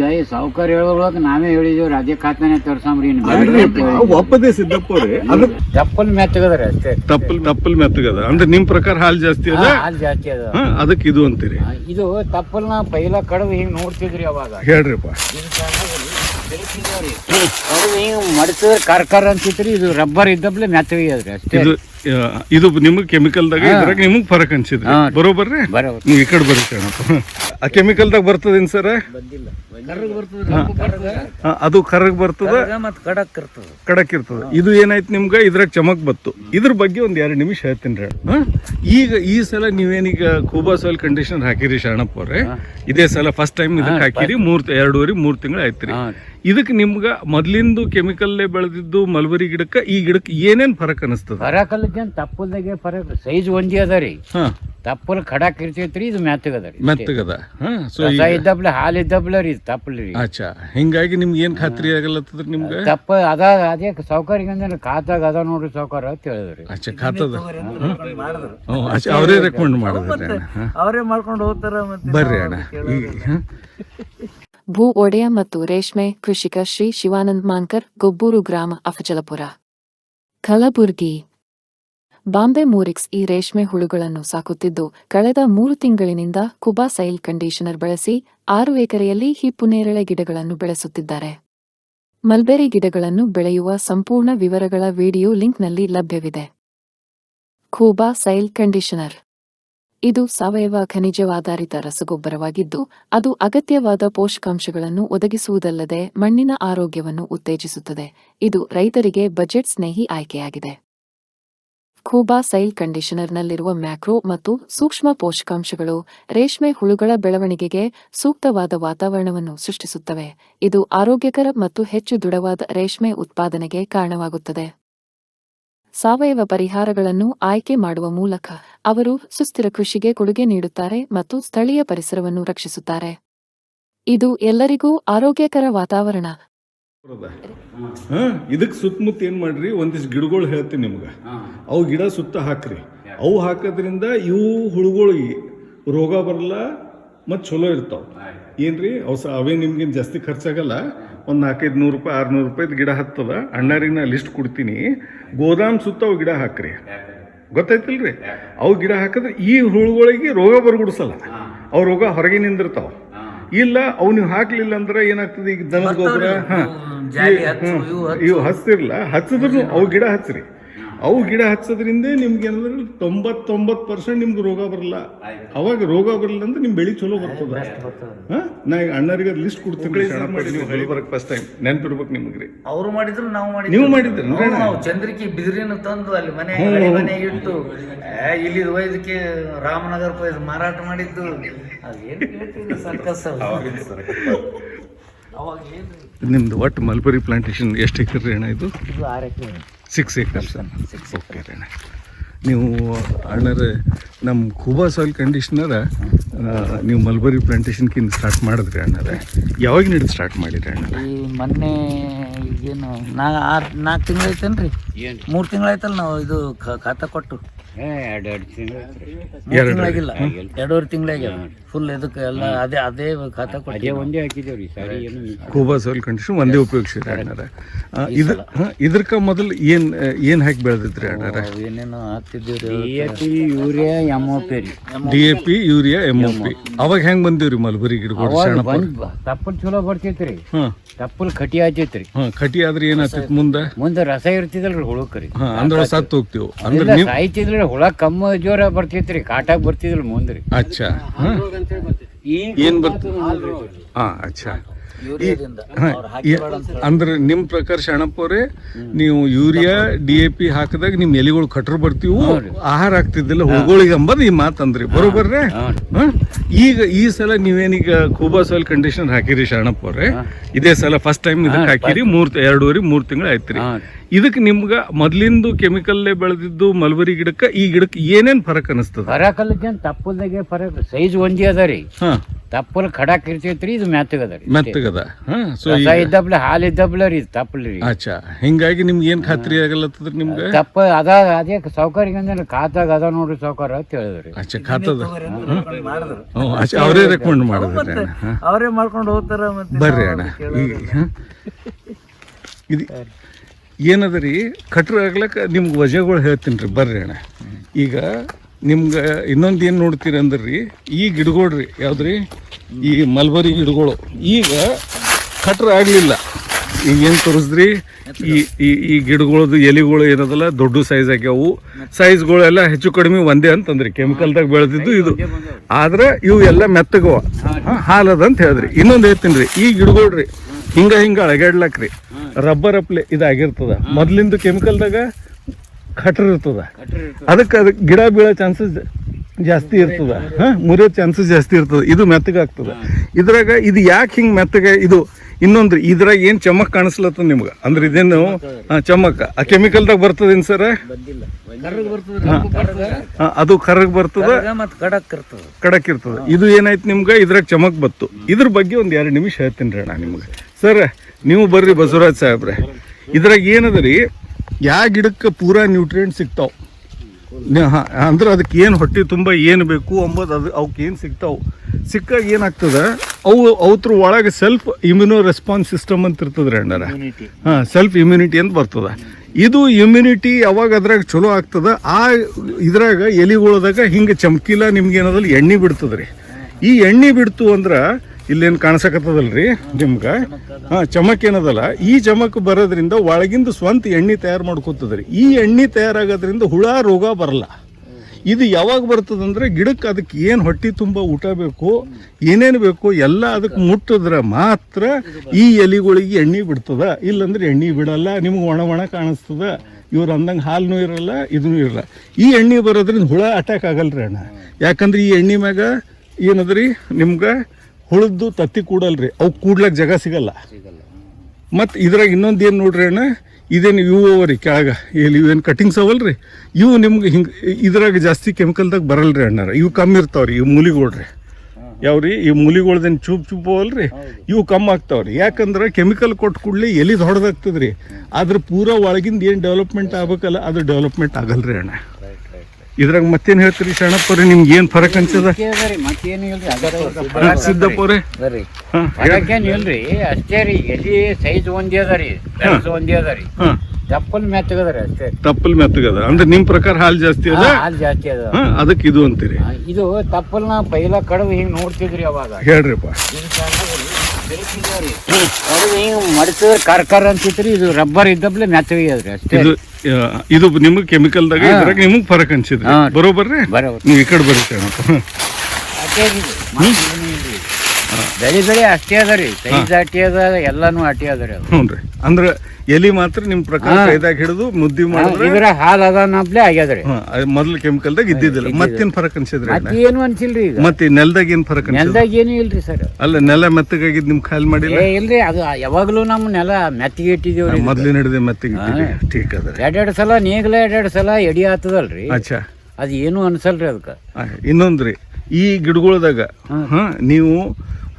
ಈಗ ಈ ಸಾವುಕಾರ ಹೇಳೋವಾಗ ನಾವೇ ಹೇಳಿದೀವಿ ರಾಜ್ಯ ಖಾತಾನೆ ತರ್ಸಂಬ್ರಿ. ಒಪ್ಪದೇ ಸಿದ್ದಪ್ಪ ಅವ್ರೆ. ಅದು ತಪ್ಪಲ್ ಮೆತ್ತಗದ್ರಿ ಅಷ್ಟೇ. ತಪ್ಪಲ್ ತಪ್ಪಲ್ ಮೆತ್ತಗದ. ಅಂದ್ರೆ ನಿಮ್ ಪ್ರಕಾರ ಹಾಲ್ ಜಾಸ್ತಿ ಅದ? ಹಾಲು ಜಾಸ್ತಿ ಅದ. ಹಾ, ಅದಕ್ಕೆ ಇದು ಅಂತೀರಿ. ಇದು ತಪ್ಪಲ್ನ ಪೈಲ ಕಡವು ಹಿಂಗ್ ನೋಡ್ತಿದ್ರಿ ಅವಾಗ. ಹೇಳ್ರಿಪ್ಪ. ಹಿಂಗ್ ಮಡ್ಸಿದ್ರೆ ಕರ್ಕರ್ ಅಂತಿತ್ರಿ ಇದು ರಬ್ಬರ್ ಇದ್ದಪ್ಲೆ ಮೆತ್ತಗೆ ಅದ್ರಿ ಅಷ್ಟೇ. ಇದು ಇದು ನಿಮಗ್ ಕೆಮಿಕಲ್ದಾಗ ಇದ್ರಾಗ ನಿಮಗ್ ಫರಕ್ ಅನ್ಸಿದ್ರಿ. ಬರೋಬರ್ರಿ? ಬರೋಬರ್ ನೀವು ಈ ಕಡೆ ಬರ್ರಿ ಕಣಪ್ಪ ಆ ಕೆಮಿಕಲ್ದಾಗ ಬರ್ತದೇನ್ ಸರ್? ಬಂದಿಲ್ಲ ಅದು ಕರಗ್ ಬರ್ತದ? ಕಡಕ್ ಇರ್ತದ. ಇದು ಏನಾಯ್ತು ನಿಮ್ಗ? ಇದ್ರಾಗ ಚಮಕ್ ಬತ್ತು ಇದ್ರ ಬಗ್ಗೆ ಒಂದ್ ಎರಡು ನಿಮಿಷ ಹೇಳ್ತೀನಿ ರೀ. ಈಗ ಈ ಸಲ ನೀವೇನೀಗ ಕೂಬಾ ಸಾಯಿಲ್ ಕಂಡೀಷನರ್ ಹಾಕಿರಿ ಶರಣಪ್ಪ ಅವ್ರೆ. ಇದೇ ಸಲ ಫಸ್ಟ್ ಟೈಮ್ ಇದಕ್ಕೆ ಹಾಕಿರಿ. ಮೂರ್ ಎರಡೂವರೆ ಮೂರ್ ತಿಂಗಳು ಆಯ್ತ್ರಿ. ಇದಕ್ಕೆ ನಿಮ್ಗ ಮೊದ್ಲಿಂದು ಕೆಮಿಕಲ್ಲೇ ಬೆಳೆದಿದ್ದು ಮಲ್ಬರಿ ಗಿಡಕ್ಕ ಈ ಗಿಡಕ್ಕೆ ಏನೇನ್ ಫರಕ್ ಅನಿಸ್ತದ? ಫರಕಲ್ಲದೇನ್ ತಪ್ಪಲ್ದಾಗೆ ಫರಕ್ ಸೈಜ್ ಒಂದೇ ಅದ ರೀ. ಹಾ. ತಪ್ಪಲ್ ಖಡಕ್ ಇರ್ತೈತ್ರಿ ಇದು ಮ್ಯಾತಗದ ರೀ. ಮೆತ್ತಗದ ಹಾ ಸೊ ರಸ ಇದ್ದಪ್ಲೆ ಹಾಲು ಇದ್ದಪ್ಲೆ ರೀ ತಪ್ಪಲ್ ರೀ. ಅಚ್ಚಾ. ಹಿಂಗಾಗಿ ನಿಮ್ಗೆ ಏನು ಖಾತ್ರಿ ಆಗಲತ್ತದ್ರಿ ನಿಮ್ಗೆ? ತಪ್ಪ ಅದ ಅದೇ ಸೌಕರ್ಯ ಖಾತಾಗ ಅದ ನೋಡ್ರಿ ಸೌಕರ್ಯ ಅಂತ ಹೇಳಿದ್ರಿ. ಅಚ್ಚಾ ಖಾತದ. ಹ್ಮ್, ಆಚೆ ಅವರೇ ರೆಕಮೆಂಡ್ ಮಾಡಿದ್ರೆ ಅವರೇ ಮಾಡ್ಕೊಂಡು ಹೋಗ್ತಾರ ಮತ್ತೆ ಬರ್ರಿ ಅಣ್ಣ. ಈಗ ಹಾ? ಭೂ ಒಡೆಯ ಮತ್ತು ರೇಷ್ಮೆ ಕೃಷಿಕ ಶ್ರೀ ಶಿವಾನಂದ್ ಮಾನ್ಕರ್ ಗೊಬ್ಬೂರು ಗ್ರಾಮ ಅಫಜಲಪುರ. ಕಲಬುರ್ಗಿ. ಬಾಂಬೆ ಮೂರಿಕ್ಸ್ ಈ ರೇಷ್ಮೆ ಹುಳುಗಳನ್ನು ಸಾಕುತ್ತಿದ್ದು, ಕಳೆದ ಮೂರು ತಿಂಗಳಿನಿಂದ ಕುಬಾ ಸೈಲ್ ಕಂಡೀಷನರ್ ಬಳಸಿ ಆರು ಎಕರೆಯಲ್ಲಿ ಹಿಪ್ಪುನೇರಳೆ ಗಿಡಗಳನ್ನು ಬೆಳೆಸುತ್ತಿದ್ದಾರೆ. ಮಲ್ಬೆರಿ ಗಿಡಗಳನ್ನು ಬೆಳೆಯುವ ಸಂಪೂರ್ಣ ವಿವರಗಳ ವಿಡಿಯೋ ಲಿಂಕ್ನಲ್ಲಿ ಲಭ್ಯವಿದೆ. Khuba soil conditioner. ಇದು ಸಾವಯವ ಖನಿಜವಾಧಾರಿತ ರಸಗೊಬ್ಬರವಾಗಿದ್ದು, ಅದು ಅಗತ್ಯವಾದ ಪೋಷಕಾಂಶಗಳನ್ನು ಒದಗಿಸುವುದಲ್ಲದೆ ಮಣ್ಣಿನ ಆರೋಗ್ಯವನ್ನು ಉತ್ತೇಜಿಸುತ್ತದೆ. ಇದು ರೈತರಿಗೆ ಬಜೆಟ್ ಸ್ನೇಹಿ ಆಯ್ಕೆಯಾಗಿದೆ. ಖೂಬಾ ಸೈಲ್ ಕಂಡೀಷನರ್ನಲ್ಲಿರುವ ಮ್ಯಾಕ್ರೋ ಮತ್ತು ಸೂಕ್ಷ್ಮ ಪೋಷಕಾಂಶಗಳು ರೇಷ್ಮೆ ಹುಳುಗಳ ಬೆಳವಣಿಗೆಗೆ ಸೂಕ್ತವಾದ ವಾತಾವರಣವನ್ನು ಸೃಷ್ಟಿಸುತ್ತವೆ. ಇದು ಆರೋಗ್ಯಕರ ಮತ್ತು ಹೆಚ್ಚು ದೃಢವಾದ ರೇಷ್ಮೆ ಉತ್ಪಾದನೆಗೆ ಕಾರಣವಾಗುತ್ತದೆ. ಸಾವಯವ ಪರಿಹಾರಗಳನ್ನು ಆಯ್ಕೆ ಮಾಡುವ ಮೂಲಕ ಅವರು ಸುಸ್ಥಿರ ಕೃಷಿಗೆ ಕೊಡುಗೆ ನೀಡುತ್ತಾರೆ ಮತ್ತು ಸ್ಥಳೀಯ ಪರಿಸರವನ್ನು ರಕ್ಷಿಸುತ್ತಾರೆ. ಇದು ಎಲ್ಲರಿಗೂ ಆರೋಗ್ಯಕರ ವಾತಾವರಣ ಹಾ. ಇದಕ್ಕೆ ಸುತ್ತಮುತ್ತ ಏನು ಮಾಡ್ರಿ? ಒಂದಿಷ್ಟು ಗಿಡಗಳು ಹೇಳ್ತೀನಿ ನಿಮ್ಗೆ. ಅವು ಗಿಡ ಸುತ್ತ ಹಾಕ್ರಿ. ಅವು ಹಾಕೋದ್ರಿಂದ ಇವು ಹುಳುಗಳಿಗೆ ರೋಗ ಬರಲ್ಲ ಮತ್ತು ಚಲೋ ಇರ್ತಾವ. ಏನ್ರಿ? ಅವು ಸ ಅವೇ ನಿಮ್ಗೇನು ಜಾಸ್ತಿ ಖರ್ಚಾಗಲ್ಲ. ಒಂದು ನಾಲ್ಕೈದು ನೂರು ರೂಪಾಯಿ ಆರುನೂರು ರೂಪಾಯಿದು ಗಿಡ ಹತ್ತದ. ಅಣ್ಣಾರಿಗೆ ನಾ ಲಿಸ್ಟ್ ಕೊಡ್ತೀನಿ. ಗೋದಾಮ್ ಸುತ್ತ ಅವು ಗಿಡ ಹಾಕ್ರಿ. ಗೊತ್ತಾಯ್ತಲ್ರಿ? ಅವು ಗಿಡ ಹಾಕಿದ್ರೆ ಈ ಹುಳುಗಳಿಗೆ ರೋಗ ಬರ್ಗುಡ್ಸಲ್ಲ. ಅವು ರೋಗ ಹೊರಗೆ ನಿಂದಿರ್ತಾವೆ. ಇಲ್ಲ ಅವು ನೀವು ಹಾಕ್ಲಿಲ್ಲ ಅಂದ್ರೆ ಏನಾಗ್ತದೆ? ಈಗ ದನದ ಗೊಬ್ಬರ ಹಾ. ಇವು ಹಚ್ಚಿರಲ್ಲ ಹಚ್ಚಿದ್ರು ಅವು ಗಿಡ ಹಚ್ಚ್ರಿ. ಅವು ಗಿಡ ಹಚ್ಚೋದ್ರಿಂದ ನಿಮ್ಗೆ ಏನಂದ್ರೆ ತೊಂಬತ್ತೊಂಬತ್ತು ಪರ್ಸೆಂಟ್ ನಿಮ್ಗೆ ರೋಗ ಬರಲ್ಲ. ಅವಾಗ ರೋಗ ಬರಲ್ಲ ಅಂದ್ರೆ ನಿಮ್ಮ ಬೆಳಿ ಚಲೋ ಬರ್ತದ. ಹಾ? ನಾ ಈಗ ಅಣ್ಣರಿಗೆ ಲಿಸ್ಟ್ ಕೊಡ್ತೀನಿ. ನೀವು ಫಸ್ಟ್ ಟೈಮ್ ನೆನ್ಪಿರ್ಬೇಕು ನಿಮ್ಗೆ. ಅವರು ಮಾಡಿದ್ರು ನಾವು ಮಾಡಿ ನೀವು ಮಾಡಿದ್ರಿ ನಾವು ಚಂದ್ರಿಕಿ ಬಿದಿರಿನ ತಂದು ಅಲ್ಲಿ ಮನೆ ಮನೆ ಮನೆಗೆ ಇಟ್ಟು ಏ, ಇಲ್ಲಿ ವೈದ್ಯಕ್ಕೆ ರಾಮನಗರ ಮಾರಾಟ ಮಾಡಿದ್ದು. ಅದೇನು ಸರ್ಕಸ್ ಅವಾಗ ನಿಮ್ದು ಒಟ್ಟು ಮಲ್ಬರಿ ಪ್ಲಾಂಟೇಶನ್ ಎಷ್ಟು ಎಕರೆ ಅಣ್ಣ ಇದು? ಸಿಕ್ಸ್ ಏಕರ್ಸ್ ಓಕೆ ಅಣ್ಣ. ನೀವು ಅಣ್ಣರ ನಮ್ಮ ಖೂಬಾ ಸಾಯಿಲ್ ಕಂಡೀಷ್ನರ ನೀವು ಮಲ್ಬರಿ ಪ್ಲಾಂಟೇಶನ್ಕಿಂತ ಸ್ಟಾರ್ಟ್ ಮಾಡಿದ್ರಿ ಅಣ್ಣರ. ಯಾವಾಗ ನಡೆದು ಸ್ಟಾರ್ಟ್ ಮಾಡಿರಿ ಅಣ್ಣ ಈ ಮೊನ್ನೆ ಏನು ನಾ ಆರು ನಾಲ್ಕು ತಿಂಗಳು ಐತೇನು ರೀ ಮೂರು ತಿಂಗಳಾಯ್ತಲ್ಲ ನಾವು ಇದು ಖಾತಾ ಕೊಟ್ಟು. ತಿಂಗಳಾಗಿಲ್ಲ. ಎರಡೂವರೆ ತಿಂಗಳಾಗ್ಯಾವ ಫುಲ್ ಇದಕ್ಕೆ ಎಲ್ಲ ಅದೇ ಅದೇ ಖಾತಾ ಅದೇ ಕೊಟ್ಟು ಒಂದೇ ಹಾಕಿದೇವ್ರಿ ಸರಿ ಏನು ಖೂಬಾ ಸಾಯಿಲ್ ಕಂಡೀಷನ್ ಒಂದೇ ಉಪಯೋಗಿಸಿದ್ರೆ ಅಣ್ಣಾರೆ. ಇದ್ರ ಇದ್ರಕ ಮೊದಲು ಏನು ಏನು ಹಾಕಿ ಬೆಳೆದಿದ್ರಿ ಅಣ್ಣಾರೆ? ಏನೇನೋ ಹಾಕ್ತಿದ್ದೀವಿ D A P urea M O P ರೀ. D A P urea M O P ಅವಾಗ ಹೆಂಗೆ ಬಂದಿವ್ರಿ ಮಲ್ಬರಿ ಗಿಡಗಳು ಶರಣಪ್ಪ ತಪ್ಪಲ್ ಚಲೋ ಬರ್ತೈತ್ರಿ. ತಪ್ಪಲ್ ಕಟಿ ಆಯ್ತೈತ್ರಿ ಹಾಂ ಕಟಿ ಆದ್ರೆ ಏನಾಗ್ತೈತಿ ಮುಂದೆ? ಮುಂದೆ ರಸ ಇರ್ತಿದಲ್ರಿ ಹುಳುಕ್ರಿ. ಅಂದ್ರೆ ಸತ್ತು ಹೋಗ್ತೀವಿ. ಅಂದ್ರೆ ಸಾಯ್ತಿದ್ರಿ ಹುಳ ಕಮ್ಮ ಜೋರ ಬರ್ತೈತ್ರಿ ಕಾಟಾಗ ಬರ್ತಿದ್ರಿ ಮುಂದ್ರಿ. ಅಚ್ಚಾ. ಹಾಂ. ಏನ್ ಬರ್ತ ಹಾ ಅಚ್ಚಾ. ಹಾ, ಈ- ಅಂದ್ರೆ ನಿಮ್ ಪ್ರಕಾರ ಶಣಪ್ಪವ್ರೆ ನೀವು ಯೂರಿಯಾ ಡಿ ಎ ಪಿ ಹಾಕಿದಾಗ ನಿಮ್ ಎಲೆಗಳು ಕಟ್ರ ಬರ್ತೀವು? ಆಹಾರ ಆಗ್ತಿದ್ದಿಲ್ಲ ಹುಳುಗಳಿಗೆ ಅಂಬದ್ ಈ ಮಾತಂದ್ರಿ. ಬರೋಬರ್ರೆ ಹಾ? ಈಗ ಈ ಸಲ ನೀವೇನೀಗ ಖೂಬಾ ಸಾಯಿಲ್ ಕಂಡೀಷನರ್ ಹಾಕಿರಿ ಶರಣಪ್ಪ ಅವ್ರೆ ಇದೇ ಸಲ ಫಸ್ಟ್ ಟೈಮ್ ಇದಕ್ಕೆ ಹಾಕಿರಿ ಮೂರ್ ಎರಡೂವರೆ ಮೂರ್ ತಿಂಗಳು ಆಯ್ತ್ರಿ. ಇದಕ್ಕೆ ನಿಮ್ಗೆ ಮೊದ್ಲಿಂದು ಕೆಮಿಕಲ್ಲೇ ಬೆಳೆದಿದ್ದು ಮಲ್ಬರಿ ಗಿಡಕ್ಕೆ ಈ ಗಿಡಕ್ಕೆ ಏನೇನು ಫರಕ್ ಅನಿಸ್ತದ? ಫರಕಲ್ಲಕ್ಕೇನ್ ತಪ್ಪಲ್ದಾಗೆ ಫರಕ್ ಸೈಜ್ ಒಂದೇ ಅದ ರೀ. ಹಾ. ತಪ್ಪಲ್ ಖಡಕ್ ಇರ್ತೈತ್ರಿ ಇದು ಮ್ಯಾತಗದ ರೀ. ಮೆತ್ತಗದ ಹಾ ಸೊ ರಸ ಇದ್ದಪ್ಲೆ ಹಾಲು ಇದ್ದಬ್ಲ ರೀ ತಪ್ಪಲ್ ರೀ. ಅಚ್ಛಾ ಹಿಂಗಾಗಿ ನಿಮ್ಗೆ ಏನು ಖಾತ್ರಿ ಆಗಲ್ಲ ನಿಮ್ಗೆ? ತಪ್ಪ ಅದ ಅದೇ ಸಾವುಕಾರಿಗೆ ಅಂದ್ರೆ ಖಾತಾಗ ಅದ ನೋಡ್ರಿ ಸಾವುಕಾರ ಅಂತ ಹೇಳಿದ್ರಿ. ಅಚ್ಚಾ ಖಾತದ. ಆಚೆ ಅವರೇ ರೆಕಮೆಂಡ್ ಮಾಡಿದ್ರಿ ಅವರೇ ಮಾಡ್ಕೊಂಡು ಹೋಗ್ತಾರ ಮತ್ತೆ ಬರ್ರಿ ಅಣ್ಣ. ಈಗ ಇದು ಏನದ ರೀ? ಕಟ್ರ ಆಗ್ಲಕ್ಕ ನಿಮ್ಗೆ ವಜಗಳು ಹೇಳ್ತೀನಿ ರೀ, ಬರ್ರಿ ಅಣ್ಣ. ಈಗ ನಿಮ್ಗೆ ಇನ್ನೊಂದು ಏನು ನೋಡ್ತೀರಿ ಅಂದ್ರೆ ರೀ, ಈ ಗಿಡಗಳು ರೀ ಯಾವ್ದ್ರಿ ಈ ಮಲ್ಬರಿ ಗಿಡಗಳು. ಈಗ ಕಟ್ರ ಆಗಲಿಲ್ಲ. ಈಗ ಏನು ತೋರಿಸಿದ್ರಿ? ಈ ಈ ಈ ಗಿಡಗಳದ್ದು ಎಲೆಗಳು ಏನದಲ್ಲ, ದೊಡ್ಡ ಸೈಜ್ ಆಗ್ಯಾವು. ಸೈಜ್ಗಳೆಲ್ಲ ಹೆಚ್ಚು ಕಡಿಮೆ ಒಂದೇ ಅಂತಂದ್ರಿ ಕೆಮಿಕಲ್ದಾಗ ಬೆಳೆದಿದ್ದು ಇದು. ಆದ್ರೆ ಇವು ಎಲ್ಲ ಮೆತ್ತಗವ. ಹಾಲದ ಅಂತ ಹೇಳಿದ್ರಿ. ಇನ್ನೊಂದು ಹೇಳ್ತೀನಿ ರೀ, ಈ ಗಿಡಗಳು ರೀ ಹಿಂಗ ಹಿಂಗ ಅಳಗಾಡ್ಲಕ್ರಿ ರಬ್ಬರ್ ಅಪ್ಲೆ ಇದಾಗಿರ್ತದ. ಮೊದ್ಲಿಂದು ಕೆಮಿಕಲ್ದಾಗ ಕಟ್ರ ಇರ್ತದ. ಅದಕ್ಕೆ ಅದಕ್ಕೆ ಗಿಡ ಬೀಳೋ ಚಾನ್ಸಸ್ ಜಾಸ್ತಿ ಇರ್ತದ. ಹಾ ಮುರಿಯೋ ಚಾನ್ಸಸ್ ಜಾಸ್ತಿ ಇರ್ತದ. ಇದು ಮೆತ್ತಗಾಗ್ತದ ಇದ್ರಾಗ ಇದು ಯಾಕೆ ಹಿಂಗೆ ಮೆತ್ತಗ? ಇದು ಇನ್ನೊಂದು ಇದ್ರಾಗ ಏನು ಚಮಕ್ ಕಾಣಿಸ್ಲತ್ತ ನಿಮ್ಗೆ? ಅಂದ್ರೆ ಇದೇನು ಚಮಕ್. ಆ ಕೆಮಿಕಲ್ದಾಗ ಬರ್ತದೇನು ಸರ್? ಅದು ಕರಗ್ ಬರ್ತದ? ಮತ್ತೆ ಕಡಕ್ ಇರ್ತದ. ಕಡಕ್ ಇರ್ತದ. ಇದು ಏನಾಯ್ತು ನಿಮ್ಗೆ? ಇದ್ರಾಗ ಚಮಕ್ ಬತ್ತು. ಇದ್ರ ಬಗ್ಗೆ ಒಂದು ಎರಡು ನಿಮಿಷ ಹೇಳ್ತೀನಿ ರೀ ನಾ ನಿಮ್ಗೆ. ಸರ್ ನೀವು ಬರ್ರಿ ಬಸವರಾಜ್ ಸಾಹೇಬ್ರೆ. ಇದ್ರಾಗ ಏನದ ರೀ? ಯಾವ ಗಿಡಕ್ಕೆ ಪೂರಾ ನ್ಯೂಟ್ರಿಯೆಂಟ್ ಸಿಗ್ತಾವ. ಅಂದ್ರೆ ಅದಕ್ಕೆ ಏನು ಹೊಟ್ಟೆ ತುಂಬ ಏನು ಬೇಕು ಅಂಬೋದು ಅದು ಅವಕ್ಕೆ ಏನು ಸಿಗ್ತಾವೆ. ಸಿಕ್ಕಾಗ ಏನಾಗ್ತದ? ಅವು ಅವ್ರ ಒಳಗೆ ಸೆಲ್ಫ್ ಇಮ್ಯುನೋ ರೆಸ್ಪಾನ್ಸ್ ಸಿಸ್ಟಮ್ ಅಂತ ಇರ್ತದ್ರಿ ಅಣ್ಣರ. ಹಾಂ ಸೆಲ್ಫ್ ಇಮ್ಯುನಿಟಿ ಅಂತ ಬರ್ತದ. ಇದು ಇಮ್ಯುನಿಟಿ ಯಾವಾಗ ಅದ್ರಾಗ ಚಲೋ ಆಗ್ತದ? ಆ ಇದ್ರಾಗ ಎಲಿಗಳದಾಗ ಹಿಂಗೆ ಚಮಕಿಲ್ಲ ನಿಮ್ಗೆ ಏನದಲ್ಲ ಎಣ್ಣೆ ಬಿಡ್ತದ್ರಿ. ಈ ಎಣ್ಣೆ ಬಿಡ್ತು ಅಂದ್ರ ಇಲ್ಲೇನು ಕಾಣಿಸಕತ್ತದಲ್ರಿ ನಿಮ್ಗೆ? ಹಾಂ, ಚಮಕ್ ಏನದಲ್ಲ? ಈ ಚಮಕ್ ಬರೋದ್ರಿಂದ ಒಳಗಿಂದ ಸ್ವಂತ ಎಣ್ಣೆ ತಯಾರು ಮಾಡ್ಕೋತದ್ರಿ. ಈ ಎಣ್ಣೆ ತಯಾರಾಗೋದ್ರಿಂದ ಹುಳ ರೋಗ ಬರಲ್ಲ. ಇದು ಯಾವಾಗ ಬರ್ತದಂದ್ರೆ ಗಿಡಕ್ಕೆ ಅದಕ್ಕೆ ಏನು ಹೊಟ್ಟೆ ತುಂಬ ಊಟ ಬೇಕು, ಏನೇನು ಬೇಕು ಎಲ್ಲ ಅದಕ್ಕೆ ಮುಟ್ಟಿದ್ರೆ ಮಾತ್ರ ಈ ಎಲಿಗಳಿಗೆ ಎಣ್ಣೆ ಬಿಡ್ತದ. ಇಲ್ಲಂದ್ರೆ ಎಣ್ಣೆ ಬಿಡಲ್ಲ, ನಿಮ್ಗೆ ಒಣ ಒಣ ಕಾಣಿಸ್ತದ. ಇವ್ರು ಅಂದಂಗೆ ಹಾಲೂ ಇರಲ್ಲ, ಇದೂ ಇರಲ್ಲ. ಈ ಎಣ್ಣೆ ಬರೋದ್ರಿಂದ ಹುಳ ಅಟ್ಯಾಕ್ ಆಗಲ್ರಿ ಅಣ್ಣ. ಯಾಕಂದ್ರೆ ಈ ಎಣ್ಣೆ ಮ್ಯಾಗ ಏನದ್ರಿ ನಿಮ್ಗೆ ಹುಳದ್ದು ತತ್ತಿ ಕೂಡಲ್ರಿ. ಅವು ಕೂಡ್ಲಕ್ಕೆ ಜಾಗ ಸಿಗಲ್ಲ. ಮತ್ತು ಇದ್ರಾಗ ಇನ್ನೊಂದು ಏನು ನೋಡ್ರಿ ಅಣ್ಣ? ಇದೇನು ಇವು ಅವರಿ ಕೆಳಗ. ಇಲ್ಲಿ ಇವೇನು ಕಟಿಂಗ್ಸ್ ಅವಲ್ರಿ ಇವು ನಿಮ್ಗೆ ಹಿಂಗೆ ಇದ್ರಾಗ ಜಾಸ್ತಿ ಕೆಮಿಕಲ್ದಾಗ ಬರಲ್ರಿ ಅಣ್ಣಾರ. ಇವು ಕಮ್ಮಿ ಇರ್ತಾವ್ರಿ, ಇವು ಮೂಲಿಗೋಳ್ರಿ. ಯಾವ್ರಿ? ಈ ಮೂಲಿಗಳ್ದೇನು ಚೂಪ್ ಚೂಪ್ ಅವಲ್ರಿ? ಇವು ಕಮ್ಮಿ ಆಗ್ತಾವ್ರಿ. ಯಾಕಂದ್ರೆ ಕೆಮಿಕಲ್ ಕೊಟ್ಟು ಕೂಡಲೇ ಎಲ್ಲಿ ದೊಡ್ಡದಾಗ್ತದ್ರಿ. ಆದ್ರೆ ಪೂರಾ ಒಳಗಿಂದ ಏನು ಡೆವಲಪ್ಮೆಂಟ್ ಆಗ್ಬೇಕಲ್ಲ, ಅದು ಡೆವಲಪ್ಮೆಂಟ್ ಆಗಲ್ರಿ ಅಣ್ಣ. ಇದ್ರಾಗ ಮತ್ತೇನು ಹೇಳ್ತೀರಿ ಶರಣಪ್ಪರೇ ನಿಮ್ಗೆ ಏನು ಫರಕ್ ಅನ್ಸದ? ಮತ್ತೇನು ಇಲ್ರಿ? ಅದರ ಸಿದ್ದಪ್ಪವ್ರೆ ಬರ್ರಿ ಫರಕೇನ್ ಇಲ್ರಿ? ಅಷ್ಟೇ ರೀ ಎಲಿ ಸೈಜ್ ಒಂದೇ ಅದ ರೀ. ಬೆಳಸ್ ಒಂದೇ ಅದ ರೀ. ಹಾಂ. ತಪ್ಪಲ್ ಮೆತ್ತಗದ ರೀ ಅಷ್ಟೇ. ತಪ್ಪಲ್ ಮೆತ್ತಗದ ಅಂದ್ರೆ ನಿಮ್ಮ ಪ್ರಕಾರ ಹಾಲು ಜಾಸ್ತಿ ಅದ? ಹಾಲು ಹಾಲ್ ಜಾಸ್ತಿ ಅದ. ಅದಕ್ಕೆ ಇದು ಅಂತೀರಿ. ಇದು ತಪ್ಪಲ್ ನಾ ಪೈಲ ಕಡದು ಹಿಂಗ್ ನೋಡ್ತಿದ್ರಿ ಅವಾಗ. ಹೇಳ್ರಿಪ್ಪ. ಹಿಂಗ್ ಕರ್ಕರ್ ಅಂತಿತ್ರಿ ಇದು ರಬ್ಬರ್ ಇದ್ದಪ್ಲೆ ಮೆತ್ತಗೆ ಅದ್ರಿ ಅಷ್ಟೇ ಇದು ಆ, ಇದು ನಿಮಗೆ ಕೆಮಿಕಲ್ದಾಗ ಇದ್ರಾಗ ನಿಮಗೆ ಫರಕ್ ಅನ್ಸಿದ್ರಿ ಹಾ. ಬರೋಬರ್ರಿ ಬರೋಬರ್ ನೀವು ಈ ಕಡೆ ಅಷ್ಟೇ ಇದು. ಇಲ್ರಿ. ಬೆಳಿ ಬೆಳಿ ಅಷ್ಟೇ ಅದ ರೀ. ಸೈಜ್ ಅಟ್ಟಿ ಅದ ಎಲ್ಲಾನು ಅಟ್ಟಿ ಅದ ರೀ ಹ್ಞೂ ರೀ. ಅಂದ್ರೆ ಎಲಿ ಮಾತ್ರ ನಿಮ್ಮ ಪ್ರಕಾರ ಕೈದಾಗ ಹಿಡಿದು ಮುದ್ದಿ ಮಾಡಿದ್ರೆ ಇದ್ರ ಹಾಲ್ ಅದ ನಪ್ಲೆ ಆಗ್ಯದ ರೀ. ಕೆಮಿಕಲ್ ಮೊದ್ಲು ಕೆಮಿಕಲ್ದಾಗ ಇದ್ದಿದ್ದಿಲ್ಲ. ಮತ್ತೇನ್ ಫರಕ್ ಅನ್ಸಿದ್ರಿ ಏನು ಅನ್ಸಿಲ್ರಿ ಈಗ? ಮತ್ತೆ ನೆಲದಾಗ ಏನ್ ಫರಕ್ ನೆಲ್ದಾಗ ಏನು ಇಲ್ರಿ ಸರ್. ಅಲ್ಲ ನೆಲ ಮೆತ್ತಗಾಗಿದ್ ನಿಮ್ ಖಾಲಿ ಮಾಡಿಲ್ಲ? ಇಲ್ರಿ ಅದು ಯಾವಾಗ್ಲೂ ನಮ್ ನೆಲ ಮೆತ್ತಿಗೆ ಇಟ್ಟಿದೀವ್ರಿ ಮೊದ್ಲಿನ ಹಿಡಿದು ಮೆತ್ತಗೆ ಠೀಕ್ ಅದ ಎರಡೆರಡು ಸಲ ನೇಗ್ಲ ಎರಡೆರಡು ಸಲ ಎಡಿ ಆತದಲ್ರಿ. ಅಚ್ಛಾ ಅದು ಏನು ಅನ್ಸಲ್ರಿ ಅದಕ್ಕೆ. ಇನ್ನೊಂದ್ರಿ ಈ ಗಿಡಗಳದಾಗ ಹಾ ನೀವು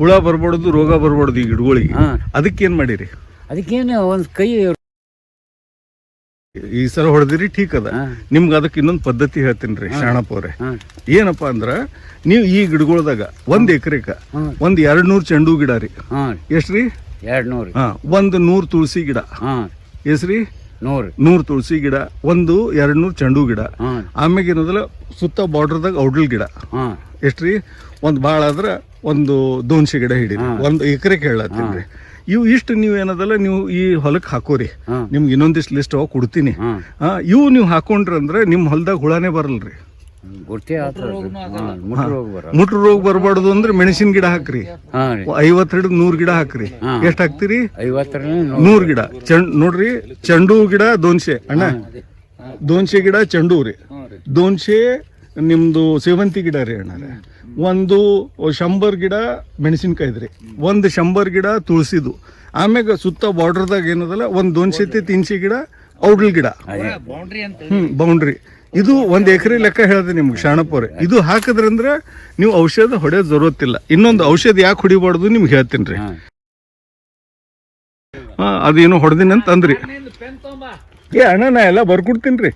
ಹುಳ ಬರ್ಬಾರ್ದು ರೋಗ ಬರ್ಬಾರ್ದು ಈ ಗಿಡಗಳಿಗೆ. ಅದಕ್ಕೆ ಏನ್ ಮಾಡಿರಿ? ಅದಕ್ಕೇನು ಒಂದು ಕೈ ಈ ಸಲ ಹೊಡೆದಿರಿ ಠೀಕ್ ಅದ. ಹಾ. ನಿಮ್ಗೆ ಅದಕ್ಕೆ ಇನ್ನೊಂದು ಪದ್ಧತಿ ಹೇಳ್ತೀನಿ ರೀ ಶಾಣಪ್ಪ ಅವ್ರೆ ಹಾಂ. ಏನಪ್ಪಾ ಅಂದ್ರ ನೀವು ಈ ಗಿಡಗಳದಾಗ ಒಂದ್ ಎಕರೆಕ ಹ್ಮ್. ಒಂದ್ ಎರಡ್ ನೂರ್ ಚೆಂಡು ಗಿಡ ರೀ. ಹಾ. ಎಷ್ಟ್ರಿ ಎರಡ್ ನೂರು ಹಾ ಒಂದ್ ನೂರ್ ತುಳಸಿ ಗಿಡ. ಹಾ. ಎಷ್ಟ್ರಿ ನೂರು. ನೂರ್ ತುಳಸಿ ಗಿಡ ಒಂದು ಎರಡ್ ನೂರ್ ಚೆಂಡು ಗಿಡ. ಹಾಂ. ಆಮ್ಯಾಗ ಏನದಲ್ಲ ಸುತ್ತ ಬಾರ್ಡರ್ದಾಗ ಔಡ್ಲ್ ಗಿಡ. ಹಾ. ಎಷ್ಟ್ರಿ ಒಂದ್ ಭಾಳ ಆದ್ರ ಒಂದು ದೋನ್ಸಿ ಗಿಡ ಹಿಡೀರಿ. ಒಂದು ಎಕರೆ ಕೇಳತ್ತೀನಿ ಇವು ಇಷ್ಟು ನೀವು ಏನದಲ್ಲ ನೀವು ಈ ಹೊಲಕ್ಕೆ ಹಾಕೋರಿ. ನಿಮ್ಗೆ ಇನ್ನೊಂದಿಷ್ಟು ಲಿಸ್ಟ್ ಅವಾಗ ಕೊಡ್ತೀನಿ. ಹಾ. ಇವು ನೀವು ಹಾಕೊಂಡ್ರಿ ಅಂದ್ರೆ ನಿಮ್ಮ ಹೊಲದಾಗ ಹುಳಾನೇ ಬರಲ್ರಿ. ಮುಟ್ರ ರೋಗ ಬರ ಮುಟ್ರು ರೋಗ ಬರಬಾರ್ದು ಅಂದ್ರೆ ಮೆಣಸಿನ ಗಿಡ ಹಾಕ್ರಿ. ಐವತ್ತು ಹಿಡಿದು ನೂರು ಗಿಡ ಹಾಕ್ರಿ. ಎಷ್ಟ್ ಹಾಕ್ತೀರಿ? ನೂರು. ಗಿಡ. ಚಂಡ್ ನೋಡ್ರಿ ಚೆಂಡು ಗಿಡ ದೋನ್ಶೆ ಅಣ್ಣ. ದೋನ್ಶೆ ಗಿಡ ಚೆಂಡು ರೀ. ದೋನ್ಶೆ ನಿಮ್ದು ಸೇವಂತಿ ಗಿಡ ರೀ ಅಣ್ಣ. ಒಂದು ಶಂಬರ್ ಗಿಡ ಮೆಣಸಿನ್ಕಾಯ್ದು ರೀ ಒಂದು ಶಂಬರ್ ಗಿಡ ತುಳಸಿದು. ಆಮ್ಯಾಗ ಸುತ್ತ ಬಾರ್ಡರ್ದಾಗ ಏನದಲ್ಲ ಒಂದು ದೋನ್ಶೆ ತಿನ್ಸಿ ಗಿಡ ಔಡ್ಲ್ ಗಿಡ. ಹ್ಞೂ ಬೌಂಡ್ರಿ ಇದು ಒಂದ್ ಎಕರೆ ಲೆಕ್ಕ ಹೇಳಿದೆ ನಿಮ್ಗೆ ಶಾಣಪ್ಪವ್ರೆ ಇದು ಹಾಕಿದ್ರಂದ್ರೆ ನೀವು ಔಷಧ ಹೊಡೆಯೋದು ಜರುರತ್ತಿಲ್ಲ. ಇನ್ನೊಂದು ಔಷಧ ಯಾಕೆ ಹೊಡಿಬಾರ್ದು ನಿಮ್ಗೆ ಹೇಳ್ತೀನಿ ರೀ. ಹಾಂ. ಅದೇನು ಹೊಡೆದಿನಿ ಅಂತ ಅಂದ್ರಿ. ಏ ಅಣ್ಣ ನಾ ಎಲ್ಲ ಬರ್ಕೊಡ್ತೀನಿ ರೀ.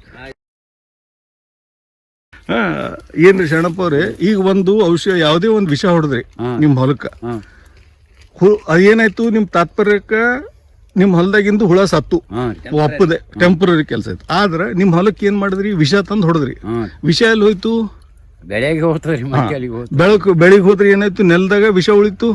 ಏನ್ರಿ ಶರಣಪ್ಪ ಅವ್ರೇ ಈಗ ಒಂದು ಔಷಧ ಯಾವುದೇ ಒಂದು ವಿಷ ಹೊಡೆದ್ರಿ. ನಿಮ್ಮ ಹೊಲಕ್ಕೆ. ಹಾಂ. ಅದೇನಾಯ್ತು ನಿಮ್ಮ ತಾತ್ಪರ್ಯಕ್ಕೆ ನಿಮ್ಮ ಹೊಲದಾಗಿಂದು ಹುಳ ಸತ್ತು. ಒಪ್ಪದೆ ಟೆಂಪರರಿ ಕೆಲಸ ಆಯ್ತು ಆದ್ರೆ ನಿಮ್ಮ ಹೊಲಕ್ಕೆ ಏನು ಮಾಡಿದ್ರಿ ವಿಷ ತಂದು ಹೊಡೆದ್ರಿ. ವಿಷ ಎಲ್ಲಿ ಹೋಯ್ತು? ಬೆಳೆಗೆ ಬೆಳಕು ಬೆಳಿಗ್ಗೆ ಹೋದ್ರೆ ಏನಾಯ್ತು ನೆಲದಾಗ ವಿಷ ಉಳಿತು.